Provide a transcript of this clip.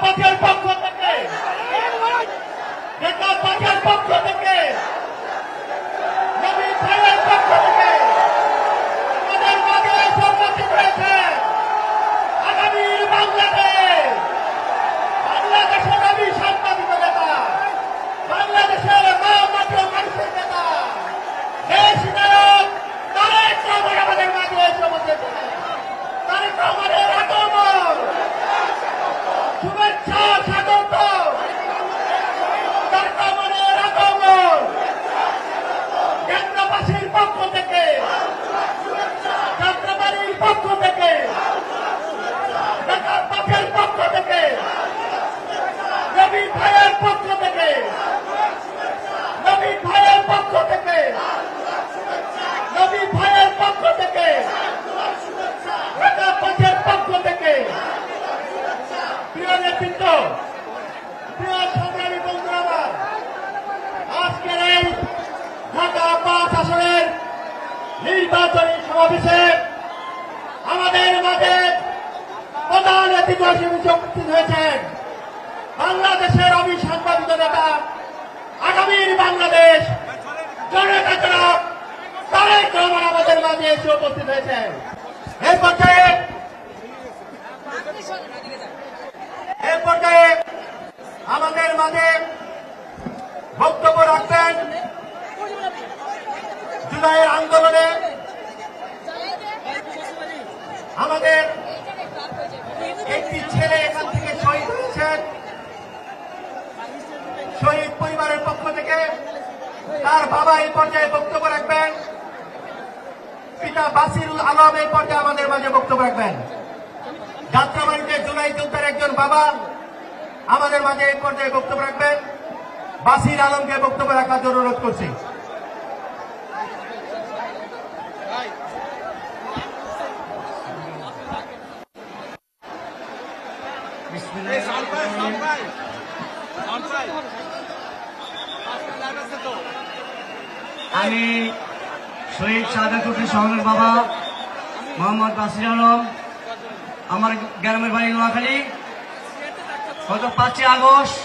পার্টির পক্ষ থেকে। নেতা পার্টির পক্ষ থেকে। নবীন ভাইয়ের পক্ষ থেকে। আমাদের মাঝে সম্মতি হয়েছে আগামী বাংলাদেশ বাংলাদেশের নবী আমাদের পক্ষ থেকে। ঢাকার পক্ষের পক্ষ থেকে। নবীন ভাইয়ের পক্ষ থেকে। নবীন ভাইয়ের পক্ষ থেকে। নবীন ভাইয়ের পক্ষ থেকে। ঢাকা পক্ষের পক্ষ থেকে। প্রিয় নেতৃত্ব, প্রিয় সংগ্রামী বন্ধুরা আমার, আজকের এই ঢাকা পাঁচ আসনের নির্বাচনী সমাবেশে আমাদের প্রধান অতিথি উপস্থিত হয়েছেন বাংলাদেশের অবিসাংবাদিক নেতা আগামীর বাংলাদেশ জনতা জনক তারেক আমাদের মাঝে এসে উপস্থিত হয়েছেন। এর পর্যায়ে এর পর্যায়ে আমাদের মাঝে বক্তব্য রাখবেন আমাদের একটি ছেলে এখান থেকে শহীদ হয়েছেন শহীদ পরিবারের পক্ষ থেকে তার বাবা এই পর্যায়ে বক্তব্য রাখবেন। পিতা বাসিরুল আলম এই পর্যায়ে আমাদের মাঝে বক্তব্য রাখবেন। যাত্রাবাড়িতে জুলাই যোদ্ধার একজন বাবা আমাদের মাঝে এই পর্যায়ে বক্তব্য রাখবেন। বাসির আলমকে বক্তব্য রাখার জন্য অনুরোধ করছি। আমি শহীদ সাদাকুটি শহরের বাবা মোহাম্মদ বাসির আলম আমার গ্রামের বাড়ি নোয়াখালী। গত পাঁচই আগস্ট